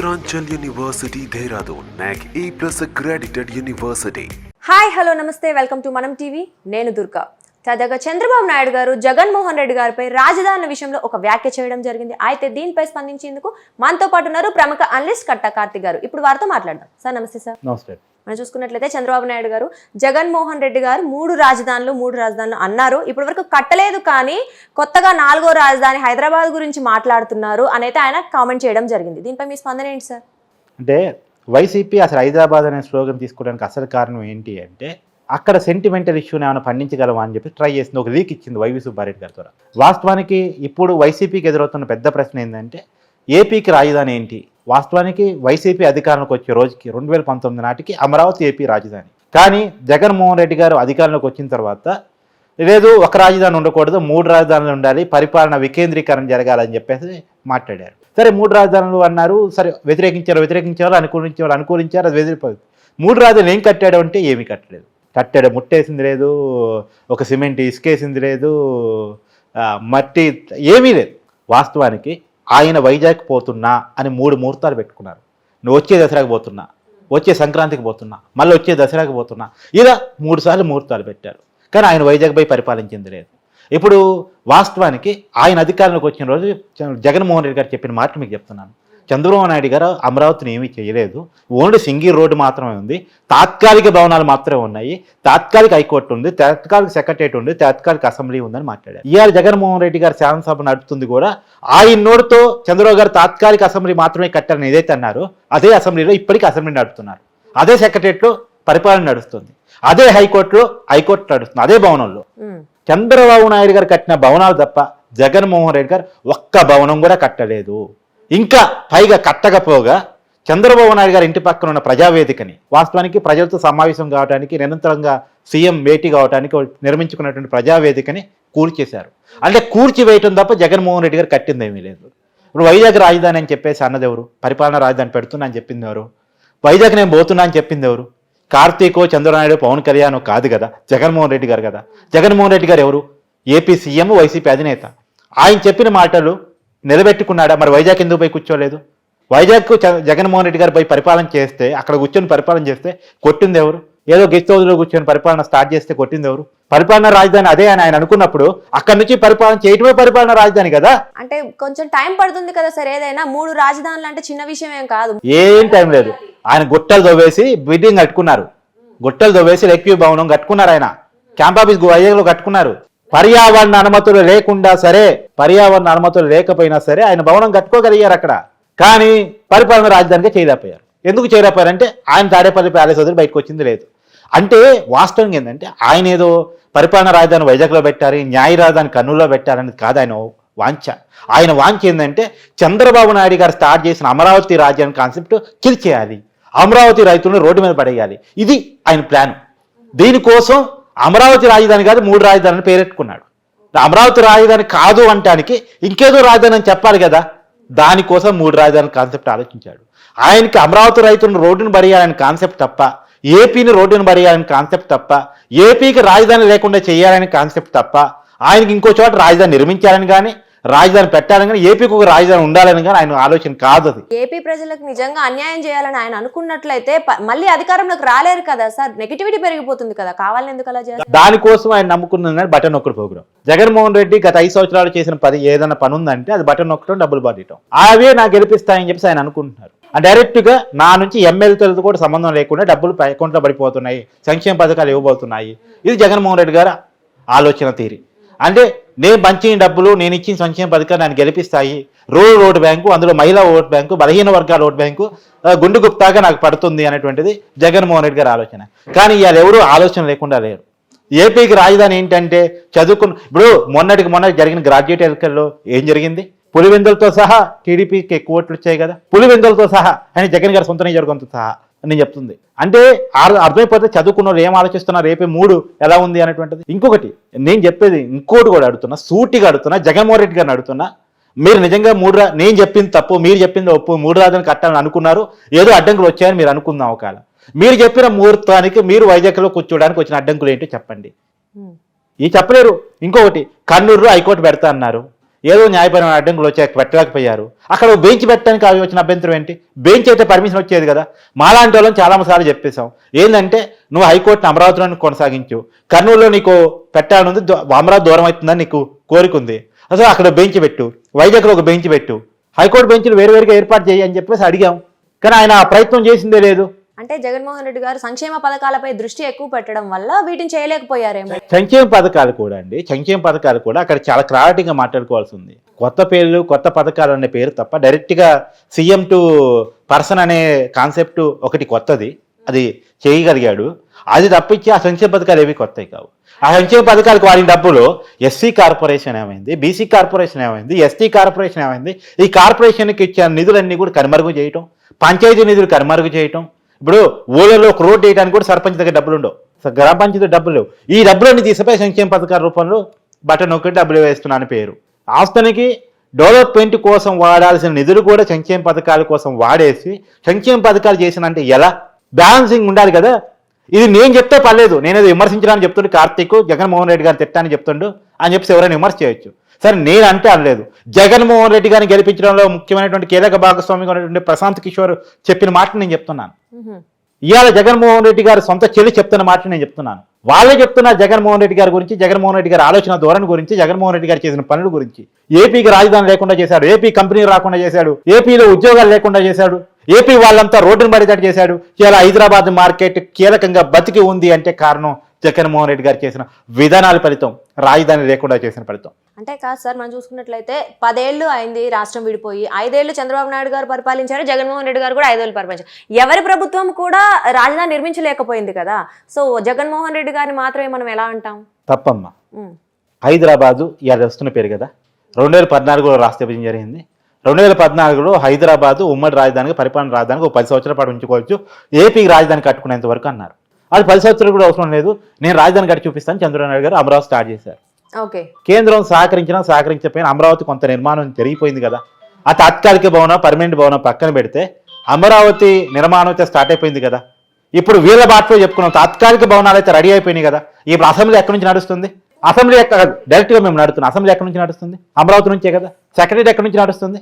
Uttaranchal University, Dehradun, NAC A plus accredited university. Hi hello namaste welcome to మనం TV నేను దుర్గా తాజాగా చంద్రబాబు నాయుడు గారు జగన్మోహన్ రెడ్డి గారిపై రాజధాని విషయంలో ఒక వ్యాఖ్య చేయడం జరిగింది. అయితే దీనిపై స్పందించేందుకు మనతో పాటు ఉన్నారు ప్రముఖ అనలిస్ట్ కట్ట కార్తిక్ గారు. ఇప్పుడు వారితో మాట్లాడదాం. సార్ నమస్తే సార్. నమస్తే. మనం చూసుకున్నట్లయితే చంద్రబాబు నాయుడు గారు జగన్మోహన్ రెడ్డి గారు మూడు రాజధానులు మూడు రాజధానులు అన్నారు. ఇప్పటి వరకు కట్టలేదు కానీ కొత్తగా నాలుగో రాజధాని హైదరాబాద్ గురించి మాట్లాడుతున్నారు అనైతే ఆయన కామెంట్ చేయడం జరిగింది. దీనిపై మీ స్పందన ఏంటి సార్? అంటే వైసీపీ అసలు హైదరాబాద్ అనే స్లోగన్ తీసుకోవడానికి అసలు కారణం ఏంటి అంటే అక్కడ సెంటిమెంటల్ ఇష్యూని ఏమైనా పండించగలమా అని చెప్పి ట్రై చేసింది. ఒక లీక్ ఇచ్చింది వైవి సుబ్బారెడ్డి గారి ద్వారా. వాస్తవానికి ఇప్పుడు వైసీపీకి ఎదురవుతున్న పెద్ద ప్రశ్న ఏంటంటే ఏపీకి రాజధాని ఏంటి? వాస్తవానికి వైసీపీ అధికారంలోకి వచ్చే రోజుకి రెండు వేల పంతొమ్మిది నాటికి అమరావతి ఏపీ రాజధాని. కానీ జగన్మోహన్ రెడ్డి గారు అధికారంలోకి వచ్చిన తర్వాత లేదు ఒక రాజధాని ఉండకూడదు మూడు రాజధానులు ఉండాలి పరిపాలన వికేంద్రీకరణ జరగాలని చెప్పేసి మాట్లాడారు. సరే మూడు రాజధానులు అన్నారు సరే వ్యతిరేకించారు వ్యతిరేకించారు అనుకూలించారు అనుకూలించారు అది వ్యతిరేక మూడు రాజధానులు ఏం కట్టాడు అంటే ఏమీ కట్టలేదు. కట్టెడ ముట్టేసింది లేదు ఒక సిమెంట్ ఇసుకేసింది లేదు మట్టి ఏమీ లేదు. వాస్తవానికి ఆయన వైజాగ్ పోతున్నా అని మూడు ముహూర్తాలు పెట్టుకున్నారు. నువ్వు వచ్చే దసరాకి పోతున్నా వచ్చే సంక్రాంతికి పోతున్నా మళ్ళీ వచ్చే దసరాకి పోతున్నా ఇలా మూడు సార్లు ముహూర్తాలు పెట్టారు. కానీ ఆయన వైజాగ్ పోయి పరిపాలించింది లేదు. ఇప్పుడు వాస్తవానికి ఆయన అధికారంలోకి వచ్చిన రోజు జగన్మోహన్ రెడ్డి గారు చెప్పిన మాట మీకు చెప్తున్నాను. చంద్రబాబు నాయుడు గారు అమరావతిని ఏమీ చేయలేదు. ఓన్లీ సింగిల్ రోడ్డు మాత్రమే ఉంది. తాత్కాలిక భవనాలు మాత్రమే ఉన్నాయి. తాత్కాలిక హైకోర్టు ఉంది. తాత్కాలిక సెక్రటరియట్ ఉంది. తాత్కాలిక అసెంబ్లీ ఉందని మాట్లాడారు. ఇవాళ జగన్మోహన్ రెడ్డి గారు శాసనసభ నడుపుతుంది కూడా ఆయన నోటితో చంద్రబాబు గారు తాత్కాలిక అసెంబ్లీ మాత్రమే కట్టారని ఏదైతే అన్నారో అదే అసెంబ్లీలో ఇప్పటికీ అసెంబ్లీ నడుపుతున్నారు. అదే సెక్రటరియట్లో పరిపాలన నడుస్తుంది. అదే హైకోర్టులో హైకోర్టు నడుస్తుంది. అదే భవనంలో. చంద్రబాబు నాయుడు గారు కట్టిన భవనాలు తప్ప జగన్మోహన్ రెడ్డి గారు ఒక్క భవనం కూడా కట్టలేదు. ఇంకా పైగా కట్టకపోగా చంద్రబాబు నాయుడు గారి ఇంటి పక్కన ఉన్న ప్రజావేదికని వాస్తవానికి ప్రజలతో సమావేశం కావడానికి నిరంతరంగా సీఎం భేటీ కావడానికి నిర్మించుకున్నటువంటి ప్రజావేదికని కూల్చేశారు. అంటే కూల్చివేయటం తప్ప జగన్మోహన్ రెడ్డి గారు కట్టింది ఏమీ లేదు. ఇప్పుడు వైజాగ్ రాజధాని అని చెప్పేసి అన్నది ఎవరు? పరిపాలన రాజధాని పెడుతున్నా అని చెప్పింది ఎవరు? వైజాగ్ నేను పోతున్నా అని చెప్పింది ఎవరు? కార్తీకో చంద్రనాయుడు పవన్ కళ్యాణ్ కాదు కదా జగన్మోహన్ రెడ్డి గారు కదా. జగన్మోహన్ రెడ్డి గారు ఎవరు? ఏపీ సీఎం వైసీపీ అధినేత. ఆయన చెప్పిన మాటలు నిలబెట్టుకున్నాడా? మరి వైజాగ్ ఎందుకు పోయి కూర్చోలేదు? వైజాగ్ జగన్మోహన్ రెడ్డి గారు పోయి పరిపాలన చేస్తే అక్కడ కూర్చొని పరిపాలన చేస్తే కొట్టింది ఎవరు? ఏదో గెస్ట్ హౌస్లో కూర్చొని పరిపాలన స్టార్ట్ చేస్తే కొట్టింది ఎవరు? పరిపాలన రాజధాని అదే అని ఆయన అనుకున్నప్పుడు అక్కడి నుంచి పరిపాలన చేయటమే పరిపాలన రాజధాని కదా? అంటే కొంచెం టైం పడుతుంది కదా సార్ ఏదైనా మూడు రాజధానులు అంటే చిన్న విషయం ఏం కాదు. ఏం టైం లేదు. ఆయన గుట్టలు దవ్వేసి బిల్డింగ్ కట్టుకున్నారు. గుట్టలు దవ్వేసి లెక్యూ భవనం కట్టుకున్నారు ఆయన. క్యాంప్ ఆఫీస్ వైజాగ్లో కట్టుకున్నారు. పర్యావరణ అనుమతులు లేకుండా సరే పర్యావరణ అనుమతులు లేకపోయినా సరే ఆయన భవనం కట్టుకోగలిగారు అక్కడ. కానీ పరిపాలన రాజధానిగా చేయలేకపోయారు ఎందుకు చేయలేకపోయారంటే ఆయన తాడేపల్లి ప్యాలెస్ వదిలి బయటకు వచ్చింది లేదు. అంటే వాస్తవం ఏంటంటే ఆయన ఏదో పరిపాలన రాజధాని వైజాగ్లో పెట్టారు న్యాయ రాజధాని కర్నూలులో పెట్టారనేది కాదు ఆయన వాంఛ. ఆయన వాంఛ ఏంటంటే చంద్రబాబు నాయుడు గారు స్టార్ట్ చేసిన అమరావతి రాజ్యాన్ని కాన్సెప్ట్ కిల్ చేయాలి అమరావతి రైతులను రోడ్డు మీద పడేయాలి. ఇది ఆయన ప్లాన్. దీనికోసం అమరావతి రాజధాని కాదు మూడు రాజధానులు పేరెట్టుకున్నాడు. అమరావతి రాజధాని కాదు అంటానికి ఇంకేదో రాజధాని అని చెప్పాలి కదా దానికోసం మూడు రాజధాని కాన్సెప్ట్ ఆలోచించాడు. ఆయనకి అమరావతి రైతులను రోడ్డును బడియాలని కాన్సెప్ట్ తప్ప ఏపీని రోడ్డును బడియాలని కాన్సెప్ట్ తప్ప ఏపీకి రాజధాని లేకుండా చేయాలని కాన్సెప్ట్ తప్ప ఆయనకి ఇంకో చోట రాజధాని నిర్మించాలని కానీ రాజధాని పెట్టాలని కానీ ఏపీకి ఒక రాజధాని ఉండాలని కానీ ఆయన ఆలోచన కాదు అది. ఏపీ ప్రజలకు నిజంగా అన్యాయం చేయాలని ఆయన అనుకున్నట్లయితే మళ్ళీ అధికారంలోకి రాలేరు కదా సార్? నెగిటివిటీ పెరిగిపోతుంది కదా? కావాలని ఎందుకు అలా చేస్తారు? దానికోసం ఆయన నమ్ముకున్నది బటన్ నొక్కడు ప్రోగ్రామ్ జగన్మోహన్ రెడ్డి గత ఐదు సంవత్సరాలు చేసిన పది ఏదైనా పని ఉందంటే అది బటన్ నొక్కడం డబ్బులు పడటం అవే నాకు గెలిపిస్తాయని చెప్పేసి ఆయన అనుకుంటున్నారు. డైరెక్ట్గా నా నుంచి ఎమ్మెల్యేలతో కూడా సంబంధం లేకుండా డబ్బులు అకౌంట్లో పడిపోతున్నాయి సంక్షేమ పథకాలు ఇవ్వబోతున్నాయి. ఇది జగన్మోహన్ రెడ్డి గారు ఆలోచన తీరి. అంటే నేను పంచిన డబ్బులు నేను ఇచ్చిన సంక్షేమ పథకాలు నన్ను గెలిపిస్తాయి. రూరల్ ఓటు బ్యాంకు అందులో మహిళా ఓటు బ్యాంకు బలహీన వర్గాల ఓటు బ్యాంకు గుండు గుప్తాగా నాకు పడుతుంది అనేటువంటిది జగన్మోహన్ రెడ్డి గారి ఆలోచన. కానీ ఇవాళ ఎవరు ఆలోచన లేకుండా లేరు. ఏపీకి రాజధాని ఏంటంటే చదువుకున్న ఇప్పుడు మొన్నటికి మొన్న జరిగిన గ్రాడ్యుయేట్ ఎన్నికల్లో ఏం జరిగింది? పులివెందులతో సహా టీడీపీకి ఎక్కువ ఓట్లు వచ్చాయి కదా. పులివెందులతో సహా అని జగన్ గారి సొంత నియోజకవర్గంతో సహా అని నేను చెప్తుంది. అంటే అర్థమైపోతే చదువుకున్న వాళ్ళు ఏం ఆలోచిస్తున్నారు? రేపే మూడు ఎలా ఉంది అనేటువంటిది. ఇంకొకటి నేను చెప్పేది ఇంకోటి కూడా అడుగుతున్నా సూటిగా అడుగుతున్నా జగన్మోహన్ రెడ్డి గారిని అడుగుతున్నా. మీరు నిజంగా మూడు రా నేను చెప్పింది తప్పు మీరు చెప్పింది ఒప్పు మూడు రాజధాని కట్టాలని అనుకున్నారు ఏదో అడ్డంకులు వచ్చాయని మీరు అనుకుందాం ఒకవేళ. మీరు చెప్పిన ముహూర్తానికి మీరు వైజాగ్లో కూర్చోడానికి వచ్చిన అడ్డంకులు ఏంటో చెప్పండి. ఈ చెప్పలేరు? ఇంకొకటి కర్నూలులో హైకోర్టు పెడతా అన్నారు. ఏదో న్యాయపరమైన అడ్డంకులు వచ్చి పెట్టలేకపోయారు. అక్కడ బెంచ్ పెట్టడానికి అవి వచ్చిన అభ్యంతరం ఏంటి? బెంచ్ అయితే పర్మిషన్ వచ్చేది కదా. మాలాంటి వాళ్ళని చాలాసార్లు చెప్పేశాం. ఏంటంటే నువ్వు హైకోర్టుని అమరావతిలో కొనసాగించు. కర్నూలులో నీకు పెట్టాలనుంది అమరావతి దూరం అవుతుందని నీకు కోరిక ఉంది. అసలు అక్కడ బెంచ్ పెట్టు. వైజాగ్లో ఒక బెంచ్ పెట్టు. హైకోర్టు బెంచ్లు వేరువేరుగా ఏర్పాటు చేయి అని చెప్పేసి అడిగాం. కానీ ఆయన ఆ ప్రయత్నం చేసిందే లేదు. అంటే జగన్మోహన్ రెడ్డి గారు సంక్షేమ పథకాలపై దృష్టి ఎక్కువ పెట్టడం వల్ల వీటిని చేయలేకపోయారేమో. సంక్షేమ పథకాలు కూడా అండి. సంక్షేమ పథకాలు కూడా అక్కడ చాలా క్లారిటీగా మాట్లాడుకోవాల్సి ఉంది. కొత్త పేర్లు కొత్త పథకాలు అనే పేరు తప్ప డైరెక్ట్గా సీఎం టు పర్సన్ అనే కాన్సెప్ట్ ఒకటి కొత్తది. అది చేయగలిగాడు. అది తప్పించి ఆ సంక్షేమ పథకాలు ఏవి కొత్తవి కావు. ఆ సంక్షేమ పథకాలకు వాడిన డబ్బులు ఎస్సీ కార్పొరేషన్ ఏమైంది బీసీ కార్పొరేషన్ ఏమైంది ఎస్టీ కార్పొరేషన్ ఏమైంది ఈ కార్పొరేషన్కి ఇచ్చిన నిధులన్నీ కూడా కనుమరుగు చేయటం పంచాయతీ నిధులు కనుమరుగు చేయటం ఇప్పుడు ఊళ్ళలో ఒక రోడ్డు వేయడానికి కూడా సర్పంచ్ దగ్గర డబ్బులు ఉండవు. గ్రామ పంచాయతీ డబ్బులు లేవు. ఈ డబ్బులన్నీ తీసిపోయి సంక్షేమ పథకాల రూపంలో బటన్ ఒకటి డబ్బులు వేస్తున్నాను పేరు. ఆస్తునికి డెవలప్మెంట్ కోసం వాడాల్సిన నిధులు కూడా సంక్షేమ పథకాల కోసం వాడేసి సంక్షేమ పథకాలు చేసినంటే ఎలా? బ్యాలెన్సింగ్ ఉండాలి కదా. ఇది నేను చెప్తే పర్లేదు. నేను అది విమర్శించడానికి చెప్తుండే కార్తీక్ జగన్మోహన్ రెడ్డి గారు తిట్టాలని చెప్తుండు అని చెప్పి ఎవరైనా విమర్శ చేయొచ్చు. సరే నేను అంటే అనలేదు జగన్మోహన్ రెడ్డి గారిని గెలిపించడంలో ముఖ్యమైనటువంటి కీలక భాగస్వామిగా ఉన్నటువంటి ప్రశాంత్ కిషోర్ చెప్పిన మాట నేను చెప్తున్నాను. ఇవాళ జగన్మోహన్ రెడ్డి గారు సొంత చెల్లి చెప్తున్న మాట నేను చెప్తున్నాను. వాళ్ళే చెప్తున్నారు జగన్మోహన్ రెడ్డి గారి గురించి జగన్మోహన్ రెడ్డి గారి ఆలోచన ధోరణి గురించి జగన్మోహన్ రెడ్డి గారు చేసిన పనుల గురించి. ఏపీకి రాజధాని లేకుండా చేశాడు ఏపీ కంపెనీ రాకుండా చేశాడు ఏపీలో ఉద్యోగాలు లేకుండా చేశాడు ఏపీ వాళ్ళంతా రోడ్డును పడేటట్టు చేశాడు. ఇలా హైదరాబాద్ మార్కెట్ కీలకంగా బతికి ఉంది అంటే కారణం జగన్మోహన్ రెడ్డి గారు చేసిన విధానాల ఫలితం రాజధాని లేకుండా చేసిన ఫలితం. అంటే కాదు సార్ మనం చూసుకున్నట్లయితే పదేళ్ళు అయింది రాష్ట్రం విడిపోయి. ఐదేళ్ళు చంద్రబాబు నాయుడు గారు పరిపాలించారు జగన్మోహన్ రెడ్డి గారు కూడా ఐదేళ్ళు పరిపాలించారు. ఎవరి ప్రభుత్వం కూడా రాజధాని నిర్మించలేకపోయింది కదా? సో జగన్మోహన్ రెడ్డి గారిని మాత్రమే మనం ఎలా అంటాం? తప్పమ్మా. హైదరాబాదు ఇవాళ వస్తున్న పేరు కదా? రెండు వేల పద్నాలుగులో రాష్ట్ర విభజన జరిగింది. రెండు వేల పద్నాలుగులో హైదరాబాదు ఉమ్మడి రాజధానికి పరిపాలన రాజధానికి ఒక పది సంవత్సరాల పాటు ఉంచుకోవచ్చు. ఏపీకి రాజధాని కట్టుకునేంత వరకు అన్నారు. అది పది సంవత్సరాలు కూడా అవసరం లేదు. నేను రాజధాని కట్టి చూపిస్తాను చంద్రబాబు నాయుడు గారు అమరావతి స్టార్ట్ చేశారు. కేంద్రం సహకరించినా సహకరించకపోయినా అమరావతి కొంత నిర్మాణం జరిగిపోయింది కదా. ఆ తాత్కాలిక భవనం పర్మనెంట్ భవనం పక్కన పెడితే అమరావతి నిర్మాణం అయితే స్టార్ట్ అయిపోయింది కదా. ఇప్పుడు వీళ్ళ బాటలో చెప్పుకున్నాం తాత్కాలిక భవనాలు అయితే రెడీ అయిపోయినాయి కదా. ఇప్పుడు అసెంబ్లీ ఎక్కడి నుంచి నడుస్తుంది? అసెంబ్లీ ఎక్కడ డైరెక్ట్గా మేము నడుతున్నాం అసెంబ్లీ ఎక్కడి నుంచి నడుస్తుంది? అమరావతి నుంచే కదా. సెక్రటరీ ఎక్కడి నుంచి నడుస్తుంది?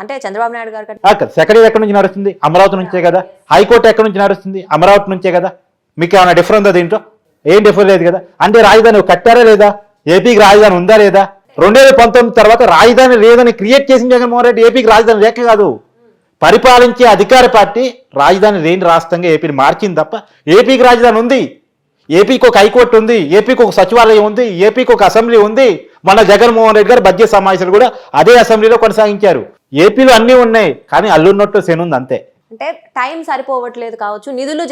అంటే చంద్రబాబు నాయుడు గారు సెక్రటరీ ఎక్కడి నుంచి నడుస్తుంది? అమరావతి నుంచే కదా. హైకోర్టు ఎక్కడి నుంచి నడుస్తుంది? అమరావతి నుంచే కదా. మీకు ఏమైనా డిఫరెన్స్ ఉందా దీంట్లో? ఏం డిఫరెన్స్ లేదు కదా. అంటే రాజధాని కట్టారా లేదా? ఏపీకి రాజధాని ఉందా లేదా? రెండు వేల పంతొమ్మిది తర్వాత రాజధాని లేదని క్రియేట్ చేసిన జగన్మోహన్ రెడ్డి ఏపీకి రాజధాని లేక కాదు. పరిపాలించే అధికార పార్టీ రాజధాని లేని రాష్ట్రంగా ఏపీని మార్చింది తప్ప ఏపీకి రాజధాని ఉంది. ఏపీకి ఒక హైకోర్టు ఉంది ఏపీకి ఒక సచివాలయం ఉంది ఏపీకి ఒక అసెంబ్లీ ఉంది. మన జగన్మోహన్ రెడ్డి గారు బడ్జెట్ సమావేశాలు కూడా అదే అసెంబ్లీలో కొనసాగించారు. ఏపీలో అన్నీ ఉన్నాయి కానీ అల్లున్నట్టు శనుంది అంతే. అంటే టైం సరిపోవట్లేదు కావచ్చు నిధులు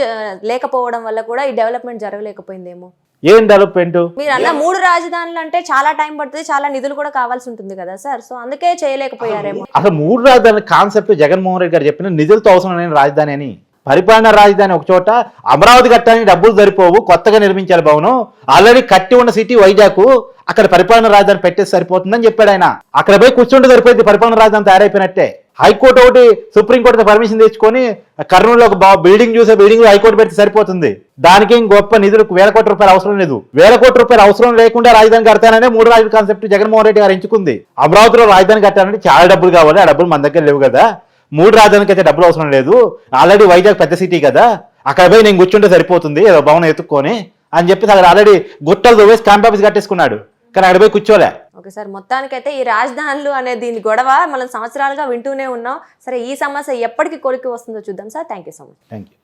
లేకపోవడం వల్ల కూడా ఈ డెవలప్మెంట్ జరగలేకపోయిందేమో. ఏం డెవలప్మెంట్ మీరు అన్న మూడు రాజధానులు అంటే చాలా టైం పడుతుంది చాలా నిధులు కూడా కావాల్సి ఉంటుంది కదా సార్. సో అందుకే చేయలేకపోయారేమో. అసలు మూడు రాజధాని కాన్సెప్ట్ జగన్మోహన్ రెడ్డి గారు చెప్పిన నిధులతో అవసరం లేని రాజధాని అని. పరిపాలన రాజధాని ఒక చోట అమరావతి కట్టడానికి డబ్బులు సరిపోవు కొత్తగా నిర్మించాలి భవనం ఆల్రెడీ కట్టి ఉన్న సిటీ వైజాగ్ అక్కడ పరిపాలన రాజధాని పెట్టేసి సరిపోతుందని చెప్పాడు ఆయన. అక్కడ పోయి కూర్చుంటే సరిపోయింది పరిపాలన రాజధాని తయారైపోయినట్టే. హైకోర్టు ఒకటి సుప్రీంకోర్టు పర్మిషన్ తెచ్చుకొని కర్నూలులో ఒక బా- బిల్డింగ్ చూసే బిల్డింగ్ హైకోర్టు పెడితే సరిపోతుంది. దానికి గొప్ప నిధులు వేల కోట్ల రూపాయలు అవసరం లేదు. వేల కోట్ల రూపాయలు అవసరం లేకుండా రాజధాని కడతాననే మూడు రాజుల కాన్సెప్ట్ జగన్మోహన్ రెడ్డి గారు ఎంచుకుంది. అమరావతిలో రాజధాని కట్టాలంటే చాలా డబ్బులు కావాలి. ఆ డబ్బులు మన దగ్గర లేవు కదా. మూడు రాజధానికి అయితే డబ్బులు అవసరం లేదు. ఆల్రెడీ వైజాగ్ పెద్ద సిటీ కదా. అక్కడ పోయి నేను కూర్చుంటే సరిపోతుంది. ఏదో భవనం ఎత్తుక్కొని అని చెప్పి అక్కడ ఆల్రెడీ గుట్టలు తోవేసి క్యాంప్ ఆఫీస్ కట్టేసుకున్నాడు. కానీ అక్కడ పోయి కూర్చోలే. ఓకే సార్ మొత్తానికైతే ఈ రాజధానులు అనే దీని గొడవ మనం సంవత్సరాలుగా వింటూనే ఉన్నాం. సరే ఈ సమస్య ఎప్పటికి కొలికి వస్తుందో చూద్దాం sir. Thank you so much thank you